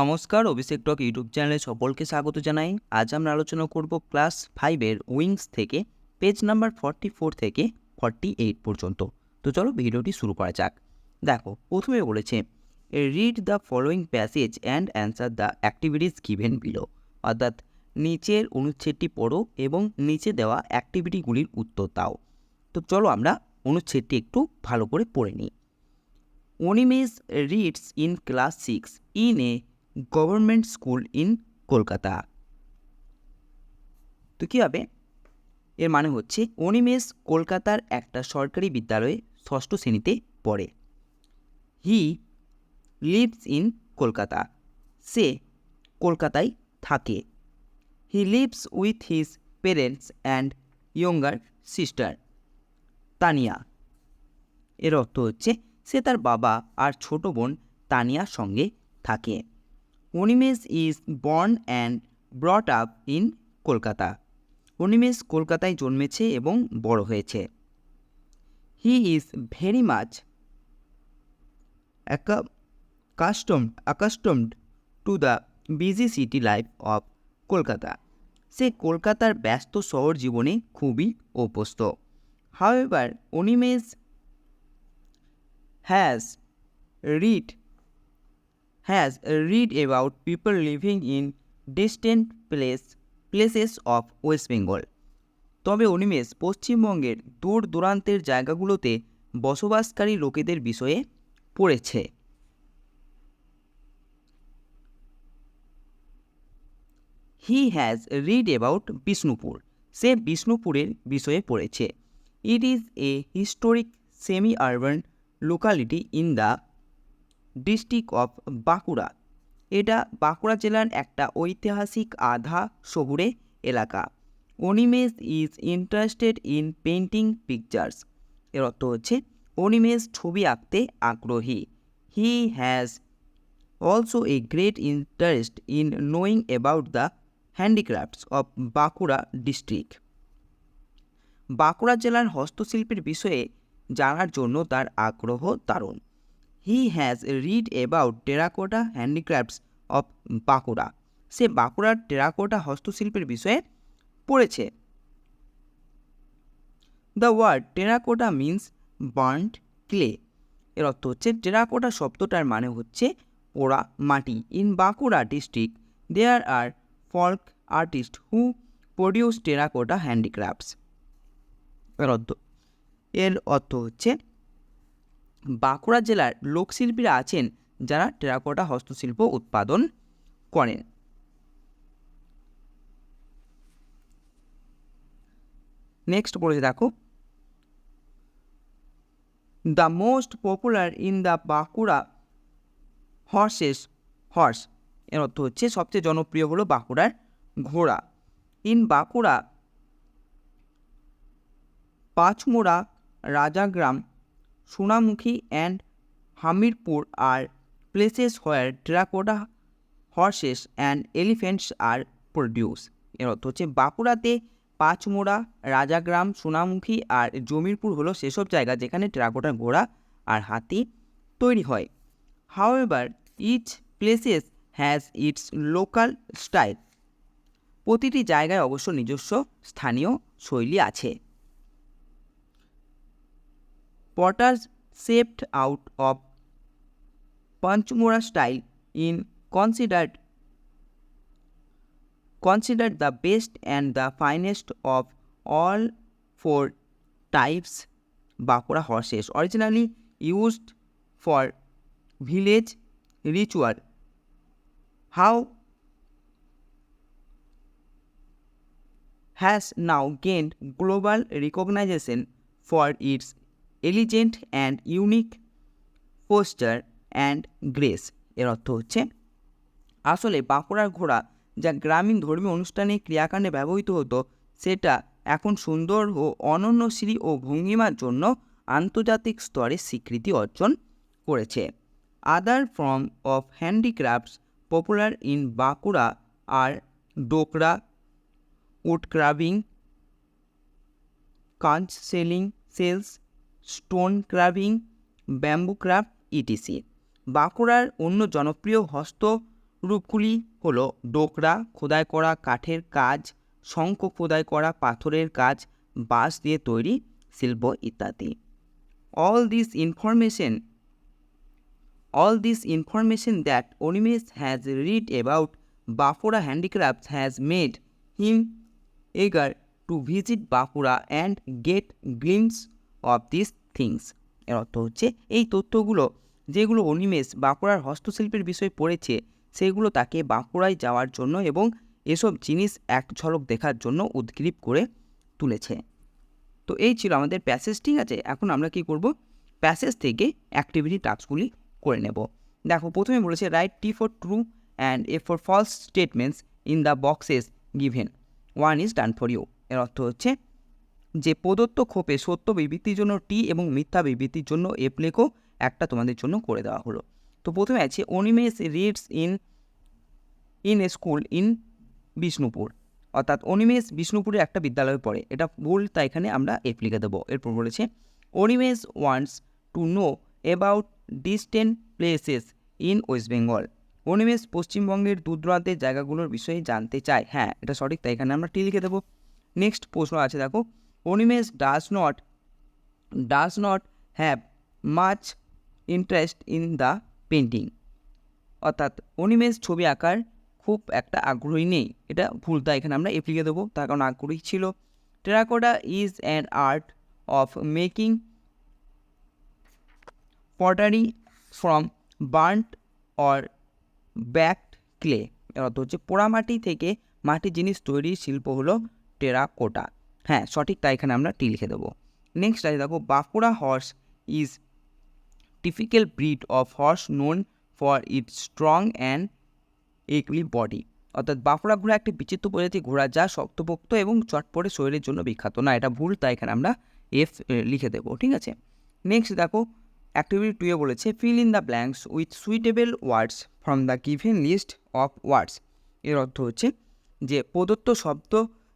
নমস্কার, অভিষেক টক ইউটিউব চ্যানেলে সকলকে স্বাগত জানাই। আজ আমরা আলোচনা করব ক্লাস ফাইভের উইংস থেকে, পেজ নাম্বার ফর্টি ফোর থেকে ফর্টি এইট পর্যন্ত। তো চলো ভিডিওটি শুরু করা যাক। দেখো, প্রথমে বলেছে read the following passage and answer the activities given below অর্থাৎ, নিচের অনুচ্ছেদটি পড়ো এবং নিচে দেওয়া অ্যাক্টিভিটিগুলির উত্তর দাও। তো চলো আমরা অনুচ্ছেদটি একটু ভালো করে পড়ে নিই। Animesh reads in class six in a government school in Kolkata. তো কী হবে? এর মানে হচ্ছে অনিমেষ কলকাতার একটা সরকারি বিদ্যালয়ে ষষ্ঠ শ্রেণীতে পড়ে। He lives in Kolkata. সে কলকাতায় থাকে। He lives with his parents and younger sister Tania. এর অর্থ হচ্ছে সে তার বাবা আর ছোট বোন তানিয়ার সঙ্গে থাকে। Animesh is born and brought up in Kolkata Animesh কলকাতায় জন্মেছে এবং বড় হয়েছে। He is very much customed accustomed to the busy city life of Kolkata সে কলকাতার ব্যস্ত শহর জীবনে খুবই অভ্যস্ত। However Animesh has read has read about people living in distant place, places of West Bengal তবে অনিমেষ, পশ্চিমবঙ্গের দূর দূরান্তের জায়গাগুলোতে বসবাসকারী লোকেদের বিষয়ে পড়েছে। He has read about Bishnupur সে বিষ্ণুপুরের বিষয়ে পড়েছে। It is a historic semi urban locality in the district of Bankura. এটা বাঁকুড়া জেলার একটা ঐতিহাসিক আধা শহুরে এলাকা। Animesh is interested in painting pictures এর অর্থ হচ্ছে, অনিমেষ ছবি আঁকতে আগ্রহী। He has also a great interest in knowing about the handicrafts of Bankura district Bankura জেলার হস্তশিল্পের বিষয়ে জানার জন্য তার আগ্রহ দারুণ। He has read about terracotta handicrafts of Bankura সে বাঁকুড়ার টেরাকোটা হস্তশিল্পের বিষয়ে পড়েছে। The word terracotta means burned clay এর অর্থ হচ্ছে টেরাকোটা শব্দটার মানে হচ্ছে পোড়া মাটি। In Bankura district there are folk artist who produce terracotta handicrafts এর অর্থ এর অর্থ হচ্ছে বাঁকুড়া জেলার লোকশিল্পীরা আছেন যারা টেরাকোটা হস্তশিল্প উৎপাদন করেন। নেক্সট পড়েছে দেখো। The most popular in the Bankura horses horse এর অর্থ হচ্ছে সবচেয়ে জনপ্রিয় হলো বাঁকুড়ার ঘোড়া। In Bankura Panchmura Rajagram Sonamukhi and Hamirpur are places where terracotta horses and elephants are produce. এর অর্থ হচ্ছে বাঁকুড়াতে পাঁচমোড়া, রাজাগ্রাম, সোনামুখী আর জমিরপুর হলো সেসব জায়গা যেখানে টেরাকোটা ঘোড়া আর হাতি তৈরি হয়। However each places has its local style প্রতিটি জায়গায় অবশ্য নিজস্ব স্থানীয় শৈলী আছে। Potters shaped out of Panchmura style in considered considered the best and the finest of all four types Bakura horses originally used for village ritual. How has now gained global recognition for its elegant and unique posture and grace এর অর্থ হচ্ছে আসলে বাঁকুড়ার ঘোড়া যা গ্রামীণ ধর্মীয় অনুষ্ঠানে ক্রিয়াকাণ্ডে ব্যবহৃত হতো, সেটা এখন সুন্দর ও অনন্য শ্রী ও ভঙ্গিমার জন্য আন্তর্জাতিক স্তরে স্বীকৃতি অর্জন করেছে। Other form of handicrafts popular in Bankura are Dokra wood craving conch shelling shells stone craving, bamboo craft, etc. বাঁকুড়ার অন্য জনপ্রিয় হস্তরূপগুলি হল ডোকরা, খোদাই করা কাঠের কাজ, শঙ্খ খোদাই করা পাথরের কাজ, বাঁশ দিয়ে তৈরি শিল্প ইত্যাদি। All this information all this information that Animesh has read about Bankura handicraft has made him eager to visit Bankura and get glimpse of this things এর অর্থ হচ্ছে, এই তথ্যগুলো, যেগুলো অনিমেষ বাঁকুড়ার হস্তশিল্পের বিষয়ে পড়েছে, সেগুলো তাকে বাঁকুড়ায় যাওয়ার জন্য এবং এসব জিনিস এক ঝলক দেখার জন্য উদ্গ্রীব করে তুলেছে। তো এই ছিল আমাদের প্যাসেজ, ঠিক আছে? এখন আমরা কি করব? প্যাসেজ থেকে অ্যাক্টিভিটি টাস্কগুলি করে নেব। দেখো, প্রথমে বলেছে write T for true and F for false statements in the boxes given one is done for you এর অর্থ হচ্ছে যে প্রদত্ত ক্ষোভে সত্য বিবৃতির জন্য টি এবং মিথ্যা বিবৃতির জন্য এফ লেখো, একটা তোমাদের জন্য করে দেওয়া হলো। তো প্রথমে আছে Animesh reads in in a school in Bishnupur. অর্থাৎ অনিমেষ বিষ্ণুপুরে একটা বিদ্যালয়ে পড়ে, এটা ভুল, তাই এখানে আমরা এফ লিখে দেবো। এরপর বলেছে, Animesh wants to know about distant places in West Bengal. Animesh পশ্চিমবঙ্গের দূরদূরান্তের জায়গাগুলোর বিষয়ে জানতে চায়। হ্যাঁ এটা সঠিক, তাই এখানে আমরা টি লিখে দেবো। নেক্সট প্রশ্ন আছে, দেখো Animesh does not does not have much interest in the painting অর্থাৎ অনিমেষ ছবি আঁকার খুব একটা আগ্রহী নেই। এটা ভুল, তাই এখানে আমরা এফ লিখে দেবো। তার কারণ আগ্রহী ছিল। Terracotta is an art of making pottery from burnt or baked clay এর অর্থ হচ্ছে পোড়ামাটি থেকে মাটির জিনিস তৈরির শিল্প হলো টেরাকোটা হ্যাঁ সঠিক তাই এখানে আমরা টি লিখে দেবো। নেক্সট আছে দেখো, Bankura horse is typical breed of horse known for it strong and একলি body অর্থাৎ বাঁকুড়া ঘোড়া একটি বিচিত্র প্রজাতি ঘোড়া যা শক্তপোক্ত এবং চটপটে শরীরের জন্য বিখ্যাত। না, এটা ভুল, তাই এখানে আমরা এফ লিখে দেবো, ঠিক আছে? নেক্সট দেখো অ্যাক্টিভিটি টুয়ে বলেছে fill in the blanks with suitable words from the given list of words এর অর্থ হচ্ছে যে প্রদত্ত শব্দ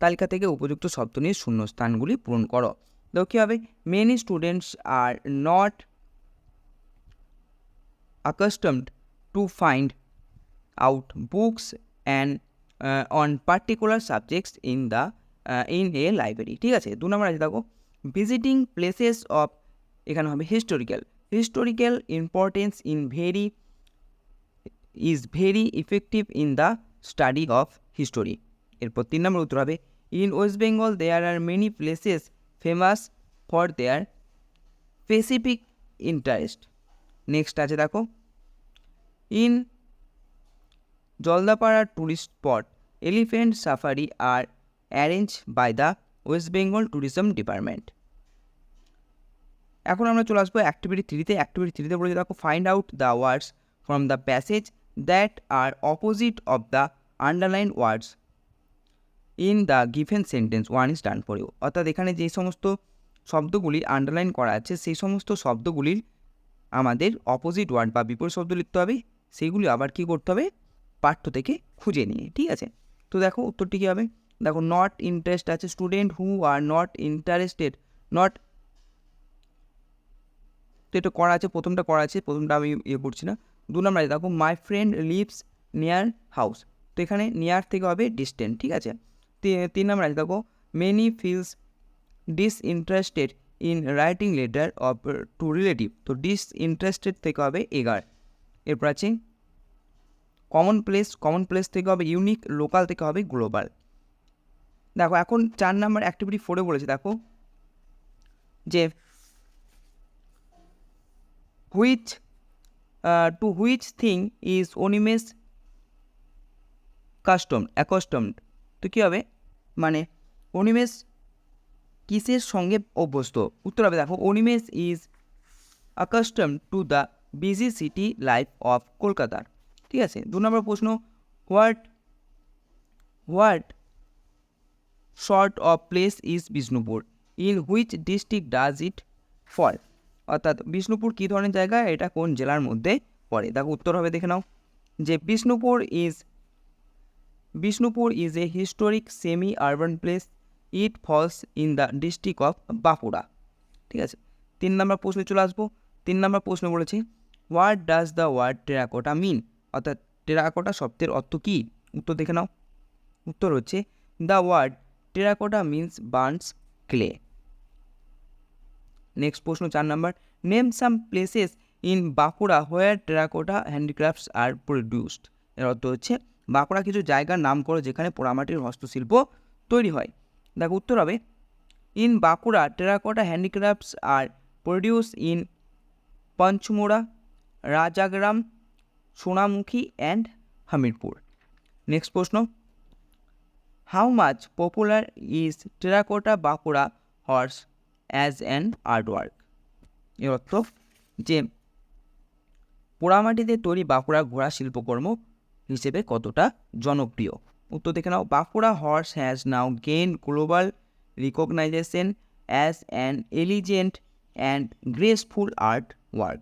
তালিকা থেকে উপযুক্ত শব্দ নিয়ে শূন্যস্থানগুলি পূরণ করো। তো কী হবে? Many students are not find out books and uh, on particular subjects in the uh, in a library. ঠিক আছে? দু নম্বর আছে দেখো। ভিজিটিং প্লেসেস অফ এখানে হবে historical historical importance in very is very effective in the study of history এরপর তিন নম্বর উত্তর হবে in West Bengal there are many places famous for their specific interest next আছে দেখো। In Jaldapara tourist spot elephant safari are arrange by the West Bengal tourism department এখন আমরা চলে আসব অ্যাক্টিভিটি থ্রিতে অ্যাক্টিভিটি থ্রিতে বলে দেখো find out the words from the passage that are opposite of the underline words in the given sentence one is done for you অর্থাৎ এখানে যে সমস্ত শব্দগুলি আন্ডারলাইন করা আছে, সেই সমস্ত শব্দগুলির আমাদের অপোজিট ওয়ার্ড বা বিপরীত শব্দ লিখতে হবে। সেইগুলি আবার কী করতে হবে? পাঠ্য থেকে খুঁজে নিয়ে, ঠিক আছে? তো দেখো উত্তরটি কী হবে? দেখো নট ইন্টারেস্ট আছে। Student who are not interested not তো এটা করা আছে, প্রথমটা করা আছে, প্রথমটা আমি ইয়ে করছি না। দু নম্বর দেখো my friend lives near house তো এখানে নিয়ার থেকে হবে ডিস্টেন্ট ঠিক আছে? তিন নম্বর আছে দেখো। Many feels disinterested in writing letter of to relative তো ডিসইন্টারেস্টেড থেকে হবে এগার। এরপর আছে কমন প্লেস কমন প্লেস থেকে হবে ইউনিক লোকাল থেকে হবে গ্লোবাল দেখো, এখন চার নাম্বার অ্যাক্টিভিটি ফোরে বলেছে, দেখো। যে which to which thing is Animesh custom accustomed তো কী হবে? মানে অনিমেষ কিসের সঙ্গে অভ্যস্ত? উত্তর হবে দেখো, Animesh is accustom to the busy city life of কলকাতার। ঠিক আছে? দু নম্বর প্রশ্ন what what short of place is Bishnupur in which district does it fall অর্থাৎ বিষ্ণুপুর কী ধরনের জায়গা? এটা কোন জেলার মধ্যে পড়ে? দেখো উত্তর হবে দেখে নাও। যে Bishnupur is Bishnupur is a historic semi urban place it falls in the district of Bankura ঠিক আছে? তিন নম্বর প্রশ্নে চলে আসব। তিন নম্বর প্রশ্ন বলেছে what does the word terracotta mean অর্থাৎ টেরাকোটা শব্দের অর্থ কী? উত্তর দেখে নাও। উত্তর হচ্ছে the word terracotta means burns clay next প্রশ্ন চার number name some places in Bankura where terracotta handicrafts are produced এর অর্থ হচ্ছে বাঁকুড়া কিছু জায়গার নাম করো যেখানে পোড়ামাটির হস্তশিল্প তৈরি হয়। দেখো উত্তর হবে, in Bankura terracotta handicrafts are produce in Panchmura, Rajagram, Sonamukhi and Hamirpur. Next প্রশ্ন, how much popular is terracotta Bankura horse as an artwork? এর অর্থ যে পোড়ামাটিতে তৈরি বাঁকুড়া ঘোড়া শিল্পকর্ম হিসেবে কতটা জনপ্রিয়? উত্তর দেখে নাও। Bankura horse has now gain global recognition as an elegant and graceful art work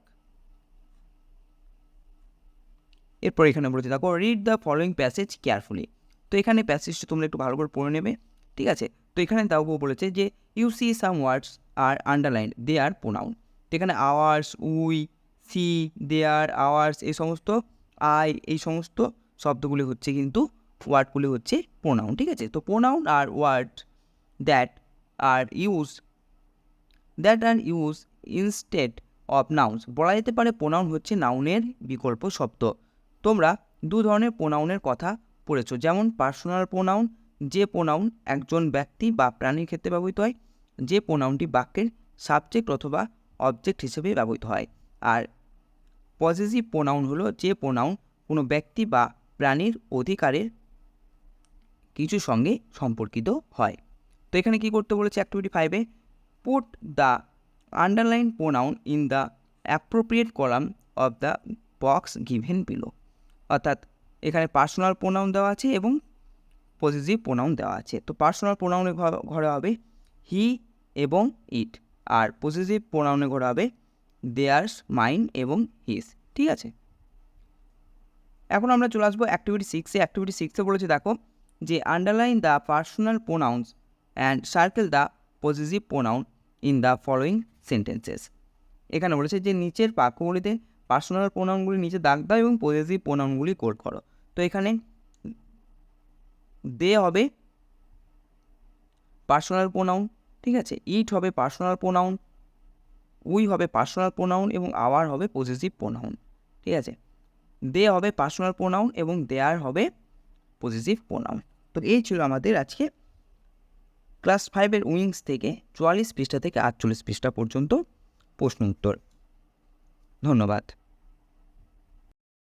এরপর এখানে বলতে থাকো read the following passage carefully তো এখানে প্যাসেজটা তোমরা একটু ভালো করে পড়ে নেবে, ঠিক আছে? তো এখানে তাও বলেছে যে you see some words are underline they are pronoun এখানে ours we see they are ours এই সমস্ত আই এই সমস্ত শব্দগুলি হচ্ছে কিন্তু ওয়ার্ডগুলি হচ্ছে প্রোনাউন ঠিক আছে? তো pronoun are word that are use that are use instead of nouns বলা যেতে পারে প্রোনাউন হচ্ছে নাউনের বিকল্প শব্দ। তোমরা দু ধরনের প্রোনাউনের কথা পড়েছ, যেমন পার্সোনাল প্রোনাউন যে প্রোনাউন একজন ব্যক্তি বা প্রাণীর ক্ষেত্রে ব্যবহৃত হয়, যে প্রোনাউনটি বাক্যের সাবজেক্ট অথবা অবজেক্ট হিসেবে ব্যবহৃত হয়। আর পজিটিভ প্রোনাউন হলো যে প্রোনাউন কোনো ব্যক্তি বা প্রাণীর অধিকারের কিছু সঙ্গে সম্পর্কিত হয়। তো এখানে কি করতে বলেছে অ্যাক্টিভিটি ফাইভে put the underline pronoun in the appropriate column of the box given below অর্থাৎ এখানে পার্সোনাল প্রোনাউন দেওয়া আছে এবং পজিটিভ প্রোনাউন দেওয়া আছে। তো পার্সোনাল প্রোনাউনের ঘরে হবে হি এবং ইট আর পজিটিভ প্রোনাউনে ঘরে হবে দেয়ার্স মাইন এবং হিস ঠিক আছে? এখন আমরা চলে আসব অ্যাক্টিভিটি সিক্সে অ্যাক্টিভিটি সিক্সে বলেছে, দেখো, যে underline the personal pronouns and circle the positive pronoun in the following sentences এখানে বলেছে যে নিচের বাক্যগুলিতে পার্সোনাল প্রোনাউনগুলি নিচে দাগ দাও এবং পজিটিভ প্রোনাউনগুলি কোড করো। তো এখানে দে হবে পার্সোনাল প্রোনাউন ঠিক আছে? ইট হবে পার্সোনাল প্রোনাউন উই হবে পার্সোনাল প্রোনাউন এবং আওয়ার হবে পজিটিভ প্রোনাউন ঠিক আছে? দে হবে পার্সোনাল প্রোনাউন এবং দেয়ার হবে পজিটিভ প্রোনাউন তো এই ছিল আমাদের আজকে ক্লাস ফাইভের উইংস থেকে চুয়াল্লিশ পৃষ্ঠা থেকে আটচল্লিশ পৃষ্ঠা পর্যন্ত প্রশ্ন উত্তর। ধন্যবাদ।